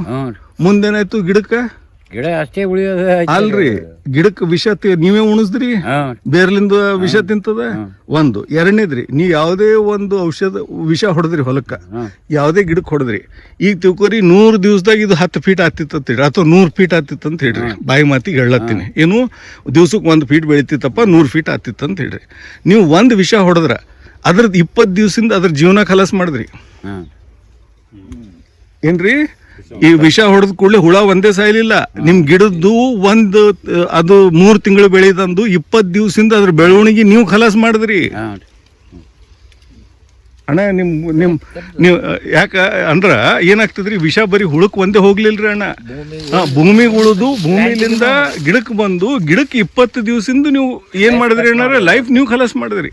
ಮುಂದೇನಾಯ್ತು ಗಿಡಕ್ಕೆ? ಗಿಡ ಅಷ್ಟೇ ಉಳಿಯೋದು ಅಲ್ರಿ ಗಿಡಕ್ಕೆ ವಿಷ ತಿ- ನೀವೇ ಉಣಿಸಿದ್ರಿ? ಹಾಂ. ಬೇರ್ಲಿಂದ ವಿಷ ತಿಂತದ? ಒಂದು ಎರಡನೇದ್ರಿ ನೀ ಯಾವುದೇ ಒಂದು ಔಷಧ ವಿಷ ಹೊಡೆದ್ರಿ ಹೊಲಕ್ಕ ಯಾವುದೇ ಗಿಡಕ್ಕೆ ಹೊಡೆದ್ರಿ. ಈಗ ತಿಳ್ಕೊರಿ ನೂರು ದಿವಸದಾಗ ಇದು ಹತ್ತು ಫೀಟ್ ಆಗ್ತಿತ್ತು ಅಂತ ಅಥವಾ ನೂರು ಫೀಟ್ ಆಗ್ತಿತ್ತು ಅಂತ ಹೇಳ್ರಿ ಬಾಯಿ ಮಾತಿಗೆ ಹೇಳತ್ತೀನಿ. ಏನು ದಿವ್ಸಕ್ಕೆ ಒಂದು ಫೀಟ್ ಬೆಳಿತಿತ್ತಪ್ಪ ನೂರು ಫೀಟ್ ಆಗ್ತಿತ್ತು ಅಂತ ಹೇಳ್ರಿ. ನೀವು ಒಂದು ವಿಷ ಹೊಡೆದ್ರ ಅದ್ರದ್ದು ಇಪ್ಪತ್ತು ದಿವಸದಿಂದ ಅದ್ರ ಜೀವನ ಖಲಾಸ್ ಮಾಡಿದ್ರಿ. ಹಾಂ. ಏನ್ರಿ? ಈ ವಿಷ ಹೊಡೆದ ಕೂಡಲೇ ಹುಳ ಒಂದೇ ಸಾಯಲಿಲ್ಲ. ನಿಮ್ ಗಿಡದ್ದು ಒಂದು ಅದು ಮೂರ್ ತಿಂಗಳು ಬೆಳೆದಂದು ಇಪ್ಪತ್ ದಿವಸದಿಂದ ಅದ್ರ ಬೆಳವಣಿಗೆ ನೀವು ಖಲಾಸ್ ಮಾಡಿದ್ರಿ. ಅಣ್ಣ ನಿಮ್ ನಿಮ್ ನೀವು ಯಾಕ ಅಂದ್ರ ಏನಾಗ್ತದ್ರಿ? ವಿಷ ಬರೀ ಹುಳಕ್ ಒಂದೇ ಹೋಗ್ಲಿಲ್ರಿ ಅಣ್ಣ. ಹಾ ಭೂಮಿಗೆ ಉಳಿದು ಭೂಮಿಲಿಂದ ಗಿಡಕ್ಕೆ ಬಂದು. ಗಿಡಕ್ಕೆ ಇಪ್ಪತ್ತು ದಿವಸದಿಂದ ನೀವು ಏನ್ ಮಾಡಿದ್ರಿ ಅಣ್ಣ ಲೈಫ್ ನೀವು ಖಲಾಸ್ ಮಾಡಿದ್ರಿ.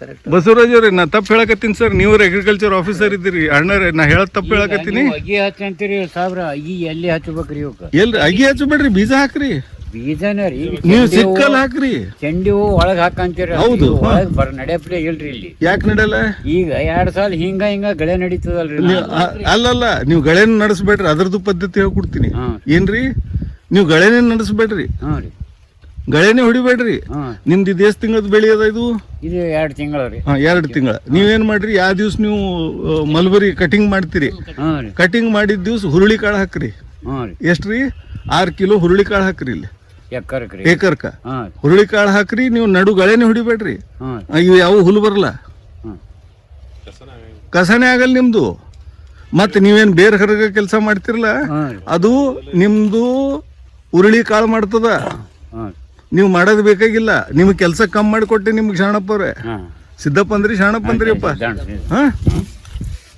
ಕರೆಕ್ಟ್ ಬಸವರಾಜ್ ಅವ್ರೆ ನಾ ತಪ್ಪು ಹೇಳಕತ್ತೀನಿ ಸರ್. ನೀವು ಅಗ್ರಿಕಲ್ಚರ್ ಆಫೀಸರ್ ಇದ್ದೀರಿ. ಅಣ್ಣರೇ ನಾ ಹೇಳ ತಪ್ಪು ಹೇಳಕತ್ತೀನಿ. ನೀವು ಅಗಿ ಹಚ್ಚ ಅಂತೀರಿ ಸಾವಿರ ಅಗಿ ಎಲ್ಲಿ ಹಚ್ಚಬೇಕ್ರಿ ಇವಕ್ಕೆ ಎಲ್ರಿ ಅಗಿ ಹಚ್ಚಬೇಡ್ರಿ ಬೀಜ ಹಾಕ್ರಿ. ಬೀಜನ ರೀ ನೀವು ಸಿಕ್ಕಲ್ ಹಾಕ್ರಿ. ಚೆಂಡಿ ಹೂ ಒಳಗ ಹಾಕಂತೀರಿ. ಹೌದು. ಒಳಗ್ ಬರ ನಡೆಯಪ್ಲೆ ಇಲ್ರಿ ಇಲ್ಲಿ. ಯಾಕೆ ನಡೆಯಲ್ಲ? ಈಗ ಎರಡ್ ಸಾಲ ಹಿಂಗ ಹಿಂಗ ಗಳೆ ನಡೀತದಲ್ರಿ ನೀವು. ಅ- ಅಲ್ಲಲ್ಲ ನೀವು ಗಳೆನ ನಡೆಸ್ಬೇಡ್ರಿ ಅದ್ರದ್ದು ಪದ್ಧತಿ ಹೇಳ್ಕೊಡ್ತೀನಿ. ಹಾಂ. ಏನ್ರಿ? ನೀವು ಗಳೆನೇ ನಡೆಸ್ಬೇಡ್ರಿ. ಹಾಂ ರೀ. ಗಳೆನೇ ಹೊಡಿಬೇಡ್ರಿ. ನಿಮ್ದು ಇದು ಎಷ್ಟು ತಿಂಗಳದ ಬೆಳೆ ಅದ ಇದು? ಇದು ಎರಡು ತಿಂಗಳ ರೀ. ಹಾ ಎರಡು ತಿಂಗಳ. ನೀವೇನ್ ಮಾಡ್ರಿ ಯಾವ ದಿವ್ಸ ನೀವು ಮಲ್ಬರಿ ಕಟಿಂಗ್ ಮಾಡ್ತೀರಿ? ಕಟಿಂಗ್ ಮಾಡಿದ ದಿವ್ಸ ಹುರುಳಿ ಕಾಳು ಹಾಕ್ರಿ. ಎಷ್ಟು ರೀ? ಎಷ್ಟ್ರಿ ಆರು ಕಿಲೋ ಹುರುಳಿ ಕಾಳು ಹಾಕ್ರಿ ಇಲ್ಲಿ. ಏಕರ್ಕ ಹುರುಳಿ ಕಾಳು ಹಾಕ್ರಿ ನೀವು ನಡು ಗಳೇನೆ ಹೊಡಿಬೇಡ್ರಿ. ಇವು ಯಾವ ಹುಲ್ಲು ಬರಲ್ಲ. ಕಸನೆ ಆಗಲ್ಲ ನಿಮ್ದು. ಮತ್ತೆ ನೀವೇನ್ ಬೇರೆ ಹೊರಗೆ ಕೆಲಸ ಮಾಡ್ತಿರಲ್ಲ ಅದು ನಿಮ್ದು ಉರುಳಿ ಕಾಳು ಮಾಡ್ತದ. ನೀವು ಮಾಡೋದು ಬೇಕಾಗಿಲ್ಲ. ನಿಮ್ಗೆ ಕೆಲಸ ಕಮ್ ಮಾಡಿಕೊಟ್ಟೆ ನಿಮ್ಗೆ ಶಾಣಪ್ಪ ಅವ್ರೆ. ಹಾಂ. ಸಿದ್ದಪ್ಪ ಅಂದ್ರಿ ಶಾಣಪ್ಪ ಅಂದ್ರಿ ಅಪ್ಪ. ಹಾ?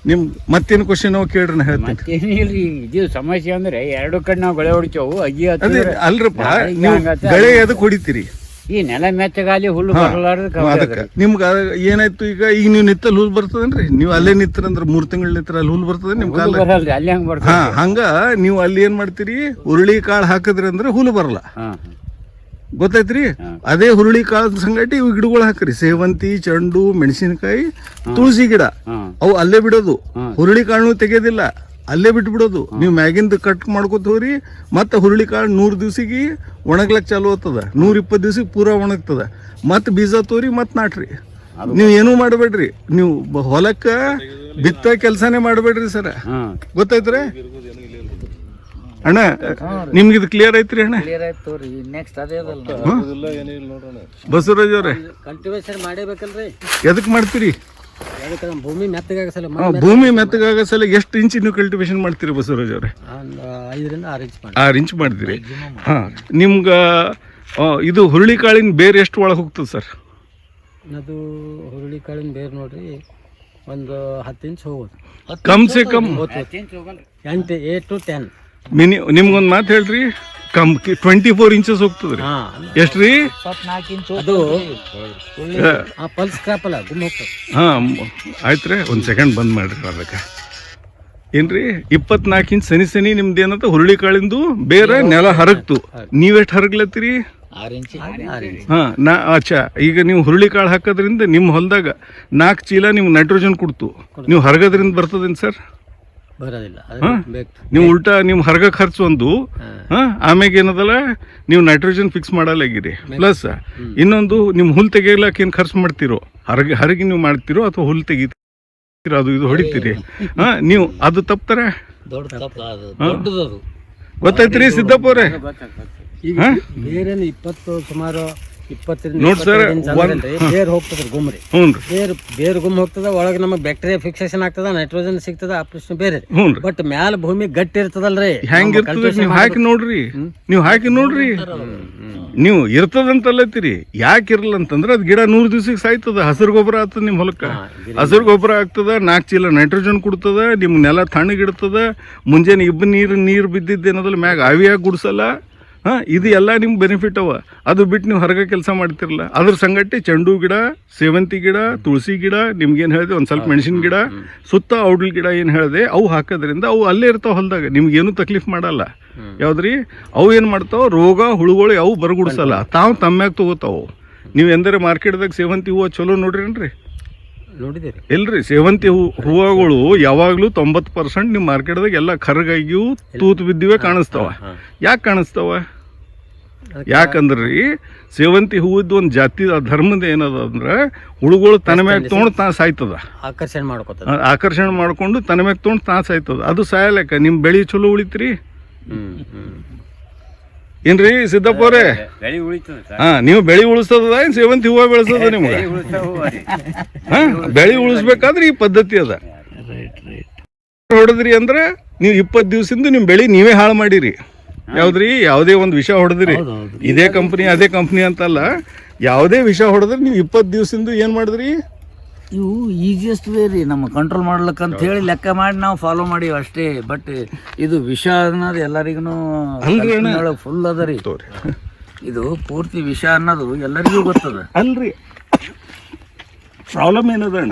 ನಿಮ್ ಮತ್ತೇನು ಕ್ವಶನ್ ನಾವು ಕೇಳ್ರಿ ಹೇಳ್ತೀನಿ. ಇದು ಸಮಸ್ಯೆ ಅಂದ್ರೆ ಎರಡು ಕಡೆ ನಾವು ಗಳೆ ಹೊಡಿತೇವು ಅಗಿ ಅಲ್ರಪ್ಪ ನೀವು ಗಳೆ ಹೊಡಿತೀರಿ? ಈ ನೆಲ ಮೆತ್ತಗಾಲಿ ಹುಲ್ಲು ಅದಕ್ಕೆ. ನಿಮ್ಗೆ ಏನಾಯ್ತು ಈಗ? ಈಗ ನೀವು ನಿತ್ತಲ್ಲಿ ಹುಲ್ ಬರ್ತದನ್ರಿ? ನೀವು ಅಲ್ಲೇ ನಿತ್ತರಂದ್ರ ಮೂರ್ ತಿಂಗಳ ನಿತ್ತರ ಅಲ್ಲಿ ಹುಲ್ ಬರ್ತದ ನಿಮ್ ಕಾಲ ಹಂಗ ನೀವು ಅಲ್ಲಿ ಏನ್ ಮಾಡ್ತೀರಿ? ಹುರುಳಿ ಕಾಳು ಹಾಕಿದ್ರಿ ಅಂದ್ರೆ ಹುಲ್ಲು ಬರಲ್ಲ. ಹಾಂ. ಗೊತ್ತಾಯ್ತ್ರಿ ಅದೇ ಹುರುಳಿ ಕಾಳದ ಸಂಗಟಿ ಇವು ಗಿಡಗಳು ಹಾಕ್ರಿ. ಸೇವಂತಿ ಚೆಂಡು ಮೆಣಸಿನಕಾಯಿ ತುಳಸಿ ಗಿಡ. ಅವು ಅಲ್ಲೇ ಬಿಡೋದು. ಹುರುಳಿ ಕಾಳು ತೆಗೆಯೋದಿಲ್ಲ ಅಲ್ಲೇ ಬಿಟ್ಟು ಬಿಡೋದು ನೀವು ಮ್ಯಾಗಿಂದ ಕಟ್ ಮಾಡ್ಕೋತ ಹೋಗ್ರಿ. ಮತ್ತೆ ಹುರುಳಿ ಕಾಳು ನೂರು ದಿವ್ಸಿಗೆ ಒಣಗ್ಲಕ್ ಚಾಲು ಆಗ್ತದ. ನೂರ ಇಪ್ಪತ್ತು ದಿವ್ಸಕ್ಕೆ ಪೂರಾ ಒಣಗ್ತದ. ಮತ್ತೆ ಬೀಜ ತೋರಿ ಮತ್ತೆ ನಾಟ್ರಿ. ನೀವು ಏನೂ ಮಾಡಬೇಡ್ರಿ. ನೀವು ಹೊಲಕ್ಕ ಬಿತ್ತ ಕೆಲಸನೇ ಮಾಡಬೇಡ್ರಿ ಸರ. ಗೊತ್ತಾಯ್ತ್ರಿ? ಅಣ್ಣ ನಿಮ್ಗೆ ಇದು ಕ್ಲಿಯರ್ ಐತ್ರಿ ಅಣ್ಣ? ಕ್ಲಿಯರ್ ಆಯ್ತು ತೋರಿ ನೆಕ್ಸ್ಟ್ ಅದೇ ಅದಲ್ಲ ಬಸವರಾಜ್ ಅವ್ರೆ? ಕಲ್ಟಿವೇಶನ್ ಮಾಡೇಬೇಕಲ್ರಿ ಎದಕ್ಕೆ ಮಾಡ್ತೀರಿ? ಭೂಮಿ ಮೆತ್ತಗಾಗಸಲ್ಲ ಆ, ಭೂಮಿ ಮೆತ್ತಗಾಗೋ ಸಲ ಎಷ್ಟು ಇಂಚ್ ನೀವು ಕಲ್ಟಿವೇಶನ್ ಮಾಡ್ತೀರಿ ಬಸವರಾಜ್ ಅವ್ರೆ? ಐದರಿಂದ ಆರು ಇಂಚ್ ಆರು ಇಂಚ್ ಮಾಡ್ತೀರಿ ಹಾ ನಿಮ್ಗೆ ಇದು ಹುರುಳಿ ಕಾಳಿನ ಬೇರೆ ಎಷ್ಟು ಒಳಗೆ ಹೋಗ್ತದೆ ಸರ್? ಅದು ಹುರುಳಿ ಕಾಳಿನ ಬೇರೆ ನೋಡ್ರಿ ಒಂದು ಹತ್ತು ಇಂಚ್ ಹೋಗೋದು. ಕಮ್ ಸೆ ಕಮ್ ಎಂಟು ಏಟ್ ಟು ಟೆನ್ ಮಿನಿ ನಿಮ್ಗೊಂದು ಮಾತು ಹೇಳ್ರಿ? ಕಮ್ ಟ್ವೆಂಟಿ ಫೋರ್ ಇಂಚಸ್ ಹೋಗ್ತದ್ರಿ. ಎಷ್ಟ್ರಿ? ಹಾಂ ಎಷ್ಟು ರೀ ಇಪ್ಪತ್ನಾಲ್ಕು ಇಂಚು ಅದು ಆ ಪಲ್ಸ್ ಕ್ರಾಪ್ ಅಲ್ಲ ಗುಮ್ಮ ಹೋಗ್ತದೆ. ಹಾಂ ಆಯ್ತು ರೀ ಒಂದು ಸೆಕೆಂಡ್ ಬಂದ್ ಮಾಡ್ರಿ ಅದಕ್ಕೆ. ಏನ್ರಿ ಇಪ್ಪತ್ನಾಲ್ಕು ಇಂಚ್ ಸನಿ ಸನಿ ನಿಮ್ದು ಏನಂತ ಹುರುಳಿ ಕಾಳಿಂದು ಬೇರೆ ನೆಲ ಹರಗ್ತು. ನೀವೆಷ್ಟು ಹರಗ್ಲತ್ತೀರಿ? ಹಾ ನಾ ಅಚ್ಚಾ ಈಗ ನೀವು ಹುರುಳಿ ಕಾಳು ಹಾಕೋದ್ರಿಂದ ನಿಮ್ಮ ಹೊಲದಾಗ ನಾಲ್ಕು ಚೀಲ ನಿಮ್ಗೆ ನೈಟ್ರೋಜನ್ ಕೊಡ್ತು. ನೀವು ಹರಗೋದ್ರಿಂದ ಬರ್ತದೇನು ಸರ್? ಬರೋದಿಲ್ಲ. ನೀವು ಉಲ್ಟಾ ನಿಮ್ಮ ಹರ್ಗ ಖರ್ಚು ಒಂದು ಹಾ. ಆಮ್ಯಾಗ ಏನದಲ್ಲ ನೀವು ನೈಟ್ರೋಜನ್ ಫಿಕ್ಸ್ ಮಾಡಲಾಗಿರಿ ಪ್ಲಸ್ ಇನ್ನೊಂದು ನಿಮ್ಮ ಹುಲ್ ತೆಗಿಯಲಾಕ ಏನು ಖರ್ಚು ಮಾಡ್ತಿರೋ? ಹರಗಿ ಹರಗಿ ನೀವು ಮಾಡ್ತಿರೋ ಅಥವಾ ಹುಲ್ ತೆಗಿತೀರೋ ಅದು ಇದು ಹೊಡಿತೀರಿ? ಹಾ? ನೀವು ಅದು ತಪ್ತಾರೆ? ದೊಡ್ಡ ತಪ್ಪ ಅದು ದೊಡ್ಡದು ಅದು ಗೊತ್ತಾಯ್ತ್ರಿ ಸಿದ್ದಪ್ಪ ಅವ್ರೆ? ಈಗ ಬೇರೆ ಇಪ್ಪತ್ತು ಸುಮಾರು ಇಪ್ಪತ್ತರಿಂದ ನೋಡ್ ಸರ್, ಇಪ್ಪತ್ತೈದು ಇಂಚ್ ಅಂದ್ರಲ್ರಿ, ಬೇರ್ ಹೋಗ್ತದ್ರಿ ಗುಮ್ರಿ ಹ್ಞೂ ರೀ. ಬೇರ್ ಬೇರ್ ಗುಮ್ ಹೋಗ್ತದ ಒಳಗೆ ನಮಗೆ ಬ್ಯಾಕ್ಟೀರಿಯಾ ಫಿಕ್ಸೇಷನ್ ಆಗ್ತದ ನೈಟ್ರೋಜನ್ ಸಿಗ್ತದ ಆ ಪ್ರಶ್ನೆ ಬೇರೆ ಹ್ಞೂ ರೀ. ಬಟ್ ಮ್ಯಾಲ ಭೂಮಿ ಗಟ್ಟಿ ಇರ್ತದಲ್ರಿ. ಹೆಂಗ್ ಇರ್ತದ? ನೀವು ಹಾಕಿ ನೋಡ್ರಿ. ನೀವು ಹಾಕಿ ನೋಡ್ರಿ. ನೀವು ಇರ್ತದಂತಲ್ಲತ್ತೀರಿ. ಯಾಕೆ ಇರಲ್ಲ ಅಂತಂದ್ರೆ ಅದು ಗಿಡ ನೂರು ದಿವಸಕ್ಕೆ ಸಾಯ್ತದ. ಹಸಿರು ಗೊಬ್ಬರ ಆಗ್ತದ ನಿಮ್ಮ ಹೊಲಕ್ಕೆ. ಹಸಿರು ಗೊಬ್ಬರ ಆಗ್ತದ ನಾಲ್ಕು ಚೀಲ ನೈಟ್ರೋಜನ್ ಕೊಡ್ತದ ನಿಮ್ಮ ನೆಲ ತಣ್ಣಗಿಡ್ತದ. ಮುಂಜಾನೆ ಇಬ್ಬ ನೀರು ನೀರು ಬಿದ್ದಿದ್ದೇನದಲ್ಲ ಮ್ಯಾಗ ಆವಿಯಾಗಿ ಗುಡ್ಸಲ್ಲ. ಹಾಂ ಇದು ಎಲ್ಲ ನಿಮ್ಗೆ ಬೆನಿಫಿಟ್ ಅವ. ಅದು ಬಿಟ್ಟು ನೀವು ಹೊರಗೆ ಕೆಲಸ ಮಾಡ್ತಿರಲ್ಲ ಅದ್ರ ಸಂಗಟ್ಟಿ ಚೆಂಡು ಗಿಡ ಸೇವಂತಿ ಗಿಡ ತುಳಸಿ ಗಿಡ ನಿಮ್ಗೇನು ಹೇಳಿದೆ ಒಂದು ಸ್ವಲ್ಪ ಮೆಣಸಿನ ಗಿಡ ಸುತ್ತ ಔಡ್ಲ್ ಗಿಡ ಏನು ಹೇಳಿದೆ ಅವು ಹಾಕೋದ್ರಿಂದ ಅವು ಅಲ್ಲೇ ಇರ್ತಾವೆ ಹೊಲದಾಗ. ನಿಮ್ಗೇನು ತಕ್ಲೀಫ್ ಮಾಡಲ್ಲ. ಯಾವ್ದ್ರಿ? ಅವು ಏನು ಮಾಡ್ತಾವೆ? ರೋಗ ಹುಳುಗಳು ಯಾವ ಬರಗುಡ್ಸಲ್ಲ. ತಾವು ತಮ್ಮ್ಯಾಗ ತಗೋತಾವು. ನೀವು ಎಂದರೆ ಮಾರ್ಕೆಟ್ದಾಗ ಸೇವಂತಿ ಹೂವು ಚಲೋ ನೋಡ್ರೇನ್ರಿ ನೋಡಿದಿರಿ ಇಲ್ರಿ ಸೇವಂತಿ ಹೂ ಹೂವುಗಳು ಯಾವಾಗಲೂ ತೊಂಬತ್ತು ಪರ್ಸೆಂಟ್ ನಿಮ್ಮ ಮಾರ್ಕೆಟ್ದಾಗ ಎಲ್ಲ ಕರ್ಗಾಗಿಯೂ ತೂತು ಬಿದ್ದಿವೆ ಕಾಣಿಸ್ತಾವ. ಯಾಕೆ ಕಾಣಿಸ್ತಾವ? ಯಾಕಂದ್ರಿ ಸೇವಂತಿ ಹೂವಿದ್ದು ಒಂದು ಜಾತಿ ಧರ್ಮದ ಏನದ ಅಂದ್ರೆ ಹುಳುಗಳು ತನ್ನ ಮ್ಯಾಗ ತೊಗೊಂಡು ತಾ ಸಾಯ್ತದ ಆಕರ್ಷಣೆ ಮಾಡ್ಕೊತದ. ಆಕರ್ಷಣೆ ಮಾಡ್ಕೊಂಡು ತನ್ನ ಮ್ಯಾಗ ತೊಗೊಂಡು ತಾ ಸಾಯ್ತದ ಅದು ಸಾಯಲೆಕ್ಕ ನಿಮ್ಮ ಬೆಳಿ ಚಲೋ ಉಳಿತ್ರಿ. ಏನ್ರಿ ಸಿದ್ದಪ್ಪವ್ರೆ ಬೆಳಿ ಹಾ ನೀವು ಬೆಳಿ ಉಳಿಸ್ತದ ಏನ್ ಸೇವಂತಿ ಹೂವ ಬೆಳೆಸೋದ ನಿಮ್ಗೆ? ಹಾ ಬೆಳಿ ಉಳಿಸ್ಬೇಕಾದ್ರೆ ಈ ಪದ್ಧತಿ ಅದ. ಹೊಡೆದ್ರಿ ಅಂದ್ರೆ ನೀವು ಇಪ್ಪತ್ತು ದಿವಸದಿಂದ ನಿಮ್ ಬೆಳಿ ನೀವೇ ಹಾಳು ಮಾಡಿರಿ. ಯಾವ್ದ್ರಿ? ಯಾವ್ದೇ ಒಂದು ವಿಷ ಹೊಡೆದ್ರಿ. ಇದೇ ಕಂಪ್ನಿ ಅದೇ ಕಂಪ್ನಿ ಅಂತಲ್ಲ. ಯಾವ್ದೇ ವಿಷ ಹೊಡೆದ್ರೆ ನೀವು ಇಪ್ಪತ್ತು ದಿವಸದಿಂದ ಏನ್ ಮಾಡಿದ್ರಿ? ಇವು ಈಸಿಯೆಸ್ಟ್ ವೇ ರೀ ನಮ್ಮ ಕಂಟ್ರೋಲ್ ಮಾಡ್ಲಿಕ್ಕೆ ಅಂತ ಹೇಳಿ ಲೆಕ್ಕ ಮಾಡಿ ನಾವು ಫಾಲೋ ಮಾಡೀವಿ ಅಷ್ಟೇ. ಬಟ್ ಇದು ವಿಷ ಅನ್ನೋದು ಎಲ್ಲರಿಗೂ ಫುಲ್ ಅದ ರೀ. ಇದು ಪೂರ್ತಿ ವಿಷ ಅನ್ನೋದು ಎಲ್ಲರಿಗೂ ಗೊತ್ತದ. ಅಲ್ರಿ. ಪ್ರಾಬ್ಲಮ್ ಏನದಣ್ಣ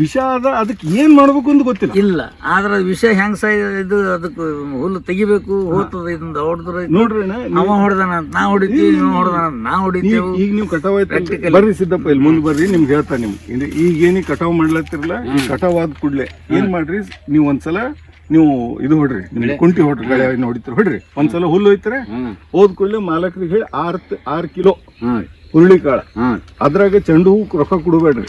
ವಿಷ ಅದ ಅದಕ್ಕೆ ಏನ್ ಮಾಡ್ಬೇಕು ಅಂತ ಗೊತ್ತಿಲ್ಲ. ಇಲ್ಲ ಆದ್ರೆ ವಿಷ ಹೆಂಗ್ ಸೈ ಇದು ಅದಕ್ಕೆ ಹುಲ್ಲು ತೆಗಿಬೇಕು ಹೋಗ್ತದ ಇದನ್ನ ಹೊಡೆದ್ರೆ ನೋಡ್ರಿ ಅವ ಹೊಡೆದಾನ ಅಂತ ನಾ ಹೊಡಿತೀವಿ ಇವ ಹೊಡೆದಾನ ಅಂತ ನಾ ಹೊಡಿತೀವಿ. ಈಗ ನೀವು ಕಟಾವ್ ಆಯ್ತು ಬರ್ರಿ ಸಿದ್ದಪ್ಪ ಇಲ್ಲಿ ಮುಂದೆ ಬರ್ರಿ ನಿಮ್ಗೆ ಹೇಳ್ತಾ ನಿಮ್ಗೆ. ಇದು ಈಗ ಏನಿ ಕಟಾವ್ ಮಾಡ್ಲತ್ತಿರಲ್ಲ ಈ ಕಟಾವ್ ಆದ ಕೂಡ್ಲೆ ಏನ್ ಮಾಡ್ರಿ ನೀವು ಒಂದ್ಸಲ ನೀವು ಇದು ಹೊಡ್ರಿ ನಿಮ್ಗೆ ಕುಂಟಿ ಹೊಡ್ರಿ ಗಳೆ ಹೊಡಿತೀರಿ ಹೊಡ್ರಿ. ಒಂದ್ಸಲ ಹುಲ್ಲು ಹೋಯ್ತಾರೆ ಹೋದ್ ಕೂಡಲೇ ಮಾಲಕರಿಗೆ ಹೇಳಿ ಆರ್ ಆರ್ ಕಿಲೋ ಹಾಂ ಹುರುಳಿ ಕಾಳ ಹಾಂ. ಅದ್ರಾಗ ಚೆಂಡು ಹೂ ರೊಕ್ಕ ಕೊಡಬೇಡ್ರಿ.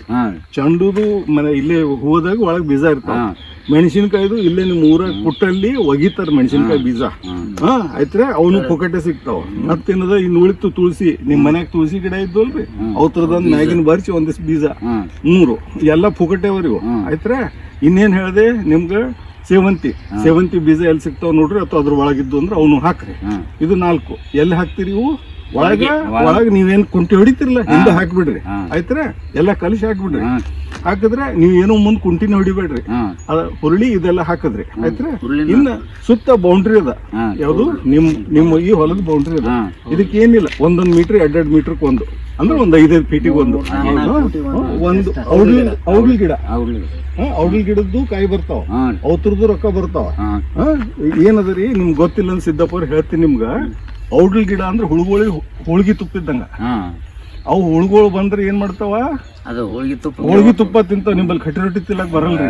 ಚಂಡುದು ಮನೆ ಇಲ್ಲೇ ಹೂವದಾಗ ಒಳಗೆ ಬೀಜ ಇರ್ತಾವ. ಮೆಣಸಿನ್ಕಾಯ್ದು ಇಲ್ಲೇ ನಿಮ್ಮ ಊರಾಗ ಕುಟ್ಟಲ್ಲಿ ಒಗಿತಾರ ಮೆಣಸಿನ್ಕಾಯಿ ಬೀಜ. ಹಾ. ಆಯ್ತ್ರೆ ಅವನು ಪೊಕಟೆ ಸಿಗ್ತಾವ. ಮತ್ತೇನದ ಇನ್ನು ಉಳಿತು ತುಳಸಿ. ನಿಮ್ ಮನ್ಯಾಗ ತುಳಸಿ ಗಿಡ ಇದ್ವಲ್ರಿ ಅವ್ರದ್ದು ತರದಂದ್ ಮ್ಯಾಗಿನ ಬರ್ಚಿ ಒಂದಿಷ್ಟು ಬೀಜ. ಮೂರು ಎಲ್ಲ ಪುಕಟೆ ಅವರಿವು ಆಯ್ತ್ರೆ ಇನ್ನೇನ್ ಹೇಳ್ದೆ ನಿಮ್ಗ? ಸೇವಂತಿ. ಸೇವಂತಿ ಬೀಜ ಎಲ್ಲಿ ಸಿಗ್ತಾವ ನೋಡ್ರಿ ಅಥವಾ ಅದ್ರ ಒಳಗಿದ್ದು ಅಂದ್ರೆ ಅವನು ಹಾಕ್ರಿ. ಇದು ನಾಲ್ಕು. ಎಲ್ಲಿ ಹಾಕ್ತಿರಿ ಇವು? ಒಳಗ ಒಳಗ ನೀವೇನ್ ಕುಂಟಿ ಹೊಡಿತಿರ್ಲ ಹಿಂದೆ ಹಾಕ್ಬಿಡ್ರಿ. ಐತ್ರ ಎಲ್ಲ ಕಲಿಸಿ ಹಾಕ್ಬಿಡ್ರಿ ಹಾಕಿದ್ರೆ ನೀವ್ ಏನೋ ಮುಂದ್ ಕುಂಟಿನ ಹೊಡಿಬೇಡ್ರಿ. ಅದ ಹುರುಳಿ ಇದೆಲ್ಲ ಹಾಕಿದ್ರಿ. ಐತ್ರ ಇನ್ನ ಸುತ್ತ ಬೌಂಡ್ರಿ ಅದ. ಯಾವ್ದು? ನಿಮ್ ನಿಮ್ಮ ಈ ಹೊಲದ ಬೌಂಡ್ರಿ ಅದ. ಇದಕ್ಕೆ ಏನಿಲ್ಲ ಒಂದೊಂದ್ ಮೀಟರ್ ಎರಡೆರಡು ಮೀಟರ್ ಒಂದು. ಅಂದ್ರೆ ಒಂದ್ ಐದೈದು ಫೀಟಿಗೆ ಒಂದು. ಒಂದು. ಔಡಿ ಔಡ್ಲ್ ಗಿಡ. ಔಡಿ ಔಡ್ಲ್ ಗಿಡದ್ದು ಕಾಯಿ ಬರ್ತಾವ. ಔತರದ್ದು ಅವತ್ರದ್ದು ರೊಕ್ಕ ಬರ್ತಾವ. ಏನದ ಏನದರಿ ನಿಮ್ಗೆ ಗೊತ್ತಿಲ್ಲ ಅಂತ ಸಿದ್ದಪ್ಪ ಅವ್ರು ಹೇಳ್ತೀನಿ ನಿಮ್ಗ. ಔಡ್ಲ್ ಗಿಡ ಅಂದ್ರೆ ಹುಳುಗಳಿಗೆ ಹೋಳ್ಗಿ ತುಪ್ಪಿದ್ದಂಗ ಅವು ಹುಳುಗಳು ಬಂದ್ರೆ ಏನ್ ಮಾಡ್ತಾವ? ಅದು ಹೋಳಿಗೆ ತುಪ್ಪ ಹೋಳ್ಗಿ ತುಪ್ಪ ತಿಂತಾವ ನಿಮ್ಮಲ್ಲಿ ಕಟ್ಟಿ ರೊಟ್ಟಿ ತಿಲ್ಲಕ್ ಬರಲ್ರಿ.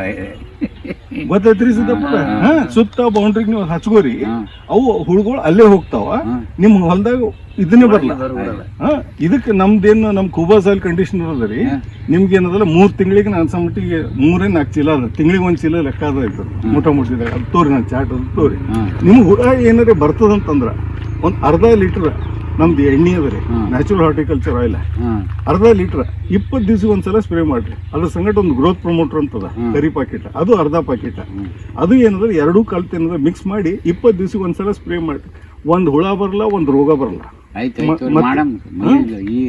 ಗೊತ್ತೈತ್ರಿ ಸಿದ್ದಪ್ಪ? ಹಾ ಸುತ್ತ ಬೌಂಡ್ರಿಗೆ ನೀವು ಹಚ್ಕೋರಿ ಅವು ಹುಳುಗಳು ಅಲ್ಲೇ ಹೋಗ್ತಾವ ನಿಮ್ ಹೊಲದಾಗ ಇದನ್ನೇ ಬರಲ್ಲ. ಹಾ ಇದಕ್ಕೆ ನಮ್ದೇನು ನಮ್ ಕುಬಾ ಸಾಯಿಲ್ ಕಂಡೀಷನರ್ ಅದ ರೀ ನಿಮ್ಗೆ ಏನದಲ್ಲ ಮೂರ್ ತಿಂಗಳಿಗೆ ನಾನು ಮಟ್ಟಿಗೆ ಮೂರೇ ನಾಲ್ಕು ಚೀಲ ಅದ ತಿಂಗಳಿಗೆ ಒಂದ್ ಚೀಲ ಲೆಕ್ಕ ಅದ ಇದ್ರು ಮುಟ ಮುಟ್ಟಿದಾಗ ಅದು ತೋರಿ ನಾನು ಚಾಟ್ ಅದು ತೋರಿ. ನಿಮ್ಗೆ ಹುಳ ಏನಾರ ಬರ್ತದಂತಂದ್ರ ಒಂದ್ ಅರ್ಧ ಲೀಟರ್ ನಮ್ದು ಎಣ್ಣೆ ಅದ ನ್ಯಾಚುರಲ್ ಹಾರ್ಟಿಕಲ್ಚರ್ ಆಯಿಲ್ ಅರ್ಧ ಲೀಟರ್ ಇಪ್ಪತ್ತು ದಿವಸ ಒಂದ್ಸಲ ಸ್ಪ್ರೇ ಮಾಡ್ರಿ. ಅದ್ರ ಸಂಗಟ ಒಂದು ಗ್ರೋತ್ ಪ್ರಮೋಟರ್ ಅಂತದ ಕರಿ ಪಾಕೆಟ್ ಅದು ಅರ್ಧ ಪಾಕೆಟ್ ಅದು ಏನಂದ್ರೆ ಎರಡೂ ಕಲ್ತು ಏನಂದ್ರೆ ಮಿಕ್ಸ್ ಮಾಡಿ ಇಪ್ಪತ್ತು ದಿವಸ ಒಂದ್ಸಲ ಸ್ಪ್ರೇ ಮಾಡಿ ಒಂದು ಹುಳ ಬರಲ್ಲ ಒಂದು ರೋಗ ಬರಲ್ಲ ಆಯ್ತು ಆಯ್ತು ಮಾಡಮ್. ಈ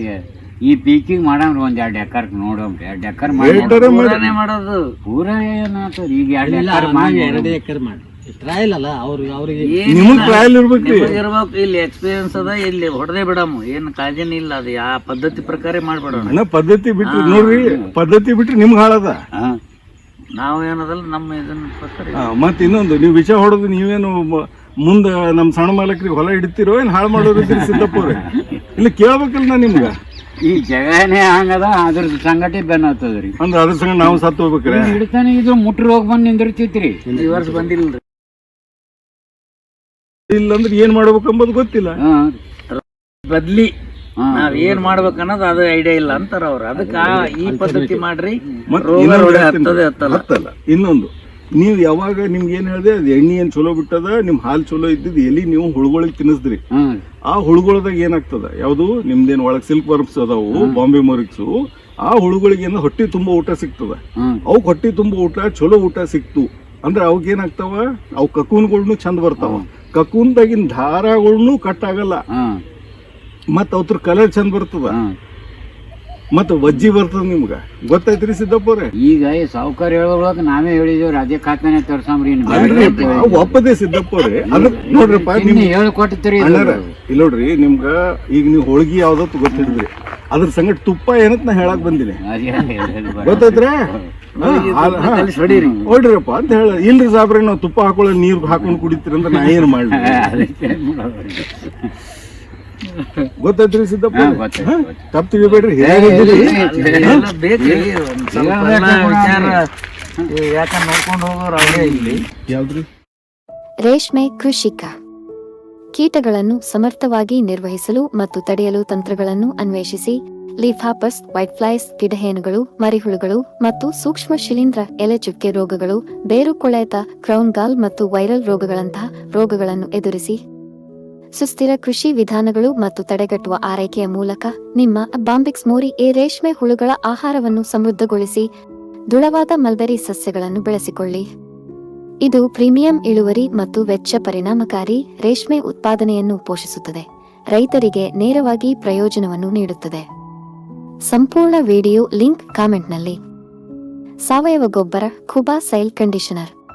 ಈ ಪೀಕಿಂಗ್ ಮಾಡಮ್ರಿ ಒಂದ್ ಎರಡ್ ಎಕರ್ ನೋಡಮ್ರಿ ಎರಡ್ ಎಕರ್ ಮಾಡಿ ಮಾಡೋದು. ಪೂರ ಏನಾಗ್ತದ ಈಗ ಎರಡು ಇಲ್ಲ ಎಕರ್ ಮಾಡಿ ಎರಡು ಎಕರೆ ಮಾಡಿ ಟ್ರಯಲ್ ಅಲ್ಲ ಅವ್ರಿಗೆ ಅವ್ರಿಗೆ ನಿಮಗೆ ಟ್ರಯಲ್ ಇರ್ಬೇಕ್ರಿ ಇರ್ಬೇಕು ಇಲ್ಲಿ ಎಕ್ಸ್ಪೀರಿಯನ್ಸ್ ಅದ ಇಲ್ಲಿ ಹೊಡೆದೇ ಬಿಡಮ್ಮ ಏನು ಕಾಳಜಿನ ಇಲ್ಲ ಅದು ಆ ಪದ್ಧತಿ ಪ್ರಕಾರ ಮಾಡ್ಬಿಡೋಣ. ಅಣ್ಣ ಪದ್ಧತಿ ಬಿಟ್ರಿ ನೋಡ್ರಿ ಪದ್ಧತಿ ಬಿಟ್ರಿ ನಿಮ್ಗೆ ಹಾಳದ. ಹಾಂ. ನಾವು ಏನದಲ್ಲ ನಮ್ಮ ಇದನ್ನ ಪ್ರಕಾರ ಮತ್ತ್ ಇನ್ನೊಂದು ನೀವು ವಿಷ ಹೊಡೆದು ನೀವೇನು ಮುಂದೆ ಮುಂದ ನಮ್ ಸಣ್ಣ ಮಾಲಕರಿಗೆ ಹೊಲ ಹಿಡಿತಿರೋ ಏನ್ ಹಾಳು ಮಾಡೋರು ಸಿದ್ದಪ್ಪವ್ರೆ? ಇಲ್ಲಿ ಕೇಳ್ಬೇಕಲ್ಲ ನಾ ನಿಮ್ಗ? ಈ ಜಗನೇ ಹಂಗದ ಅದ್ರ ಸಂಗಟಿ ಬೆನ್ನ ಹತ್ತದ್ರಿ ಅಂದ್ರೆ ಅದ್ರ ಸಂಗ ನಾವು ಸತ್ತು ಹೋಗ್ಬೇಕ್ರಿ. ಹಿಡಿತಾನೆ ಇದು ಮುಟ್ರಿ ಹೋಗಿ ಬಂದು ನಿಂದಿರ್ತಿತ್ರಿ. ಈ ವರ್ಷ ಬಂದಿಲ್ಲ ಇಲ್ಲಂದ್ರೆ ಏನ್ ಮಾಡ್ಬೇಕು ಅಂಬೋದು ಗೊತ್ತಿಲ್ಲ. ಬದ್ಲಿ ನಾವ್ ಏನ್ ಮಾಡ್ಬೇಕು ಅನ್ನೋದು ಅದು ಐಡಿಯಾ ಇಲ್ಲ ಅಂತಾರ ಅವ್ರು. ಅದಕ್ಕ ಈ ಪದ್ಧತಿ ಮಾಡ್ರಿ ಮತ್ತ್ ರೋಗ ಇನ್ನೊಂದು ನೀವ್ ಹೇಳ್ತೀನಿ. ಹತ್ತದೇ ಹತ್ತಲ್ಲ. ಹತ್ತಲ್ಲ. ಇನ್ನೊಂದು ನೀವು ಯಾವಾಗ ನಿಮ್ಗೆ ಏನ್ ಹೇಳಿದೆ ಅದು ಎಣ್ಣೆ ಏನ್ ಚಲೋ ಬಿಟ್ಟದ ನಿಮ್ ಹಾಲು ಚಲೋ ಇದ್ದಿದ್ ಎಲ್ಲಿ ನೀವು ಹುಳುಗಳಿಗೆ ತಿನ್ನಿಸ್ದ್ರಿ. ಆ ಹುಳುಗಳದಾಗ ಏನಾಗ್ತದ? ಯಾವುದು? ನಿಮ್ದೇನ್ ಒಳಗ್ ಸಿಲ್ಕ್ ವರ್ಮ್ಸ್ ಅದಾವು ಬಾಂಬೆ ಮರಿಕ್ಸು ಆ ಹುಳುಗಳಿಗೆ ಏನೋ ಹೊಟ್ಟಿ ತುಂಬಾ ಊಟ ಸಿಗ್ತದ. ಅವಕ್ ಹೊಟ್ಟಿ ತುಂಬಾ ಊಟ ಚಲೋ ಊಟ ಸಿಕ್ತು. ಅಂದ್ರೆ ಅವಕ್ ಏನಾಗ್ತಾವ? ಅವ್ ಕಕೂನ್ಗಳ್ನು ಚಂದ ಬರ್ತಾವ. ಕಕೂನ್ದಾಗಿನ ದಾರಗಳನ್ನೂ ಕಟ್ ಆಗಲ್ಲ. ಮತ್ತ ಅವ್ರ ಕಲರ್ ಚಂದ ಬರ್ತದ. ಮತ್ತ ವಜ್ಜಿ ಬರ್ತದ ನಿಮ್ಗ ಗೊತ್ತೈತ್ರಿ ಸಿದ್ದಪ್ಪವ್ರೆ ಈಗ ಈ ಸಾವುಕಾರ ಹೇಳೋವಾಗ ನಾವೇ ಹೇಳಿದೇವ್ ರಾಜ್ಯ ಖಾತಾನೆ ತರ್ಸಾಮ್ರಿ. ಒಪ್ಪದೆ ಸಿದ್ದಪ್ಪವ್ರೆ ನೋಡ್ರಿಪ್ಪ ನೋಡ್ರಪ್ಪ ನಿಮ್ ಹೇಳ್ಕೊಟ್ಟಿರಿ. ಇಲ್ಲ ನೋಡ್ರಿ ನಿಮ್ಗ ಈಗ ನೀವು ಹೋಳ್ಗಿ ಯಾವ್ದತ್ತು ಗೊತ್ತಿದ್ರಿ ಅದ್ರ ಸಂಗಟ ತುಪ್ಪ ಏನಂತ ನಾ ಹೇಳಕ್ ಬಂದಿನಿ ಗೊತ್ತೈತ್ರಿಪ್ಪ. ಗೊತ್ತೈತ್ರೆ. ಹೊಡಿರಪ್ಪ ಅಂತ ಹೇಳ ಇಲ್ರಿ ಸಾಬ್ರಿ ನಾವು ತುಪ್ಪ ಹಾಕೊಳ್ಳೋ ನೀರ್ ಹಾಕೊಂಡ್ ಕುಡಿತೀರಿ ಅಂತ ನಾ ಏನ್ ಮಾಡ್ಲಿ ಅದಕ್ಕೆ. ಗೊತ್ತೈತ್ರಿ ಸಿದ್ದಪ್ಪ. ತಪ್ಪು ತಿಳಿಬೇಡ್ರಿ ರೇಷ್ಮೆ ಕೃಷಿಕ. ಕೀಟಗಳನ್ನು ಸಮರ್ಥವಾಗಿ ನಿರ್ವಹಿಸಲು ಮತ್ತು ತಡೆಯಲು ತಂತ್ರಗಳನ್ನು ಅನ್ವೇಷಿಸಿ ಲೀಫಾಪಸ್ ವೈಟ್ಫ್ಲೈಸ್ ಗಿಡಹೇನುಗಳು ಮರಿಹುಳುಗಳು ಮತ್ತು ಸೂಕ್ಷ್ಮ ಶಿಲೀಂಧ್ರ ಎಲೆ ಚುಕ್ಕೆ ರೋಗಗಳು ಬೇರು ಕೊಳೆತ ಕ್ರೌನ್ ಗಾಲ್ ಮತ್ತು ವೈರಲ್ ರೋಗಗಳಂತಹ ರೋಗಗಳನ್ನು ಎದುರಿಸಿ ಸುಸ್ಥಿರ ಕೃಷಿ ವಿಧಾನಗಳು ಮತ್ತು ತಡೆಗಟ್ಟುವ ಆರೈಕೆಯ ಮೂಲಕ ನಿಮ್ಮ ಬಾಂಬಿಕ್ಸ್ ಮೋರಿ ಎ ರೇಷ್ಮೆ ಹುಳುಗಳ ಆಹಾರವನ್ನು ಸಮೃದ್ಧಗೊಳಿಸಿ ದೃಢವಾದ ಮಲ್ಬೆರಿ ಸಸ್ಯಗಳನ್ನು ಬೆಳೆಸಿಕೊಳ್ಳಿ. ಇದು ಪ್ರೀಮಿಯಂ ಇಳುವರಿ ಮತ್ತು ವೆಚ್ಚ ಪರಿಣಾಮಕಾರಿ ರೇಷ್ಮೆ ಉತ್ಪಾದನೆಯನ್ನು ಪೋಷಿಸುತ್ತದೆ. ರೈತರಿಗೆ ನೇರವಾಗಿ ಪ್ರಯೋಜನವನ್ನು ನೀಡುತ್ತದೆ. ಸಂಪೂರ್ಣ ವಿಡಿಯೋ ಲಿಂಕ್ ಕಾಮೆಂಟ್ನಲ್ಲಿ. ಸಾವಯವ ಗೊಬ್ಬರ, ಖುಬಾ ಸೈಲ್ ಕಂಡೀಷನರ್.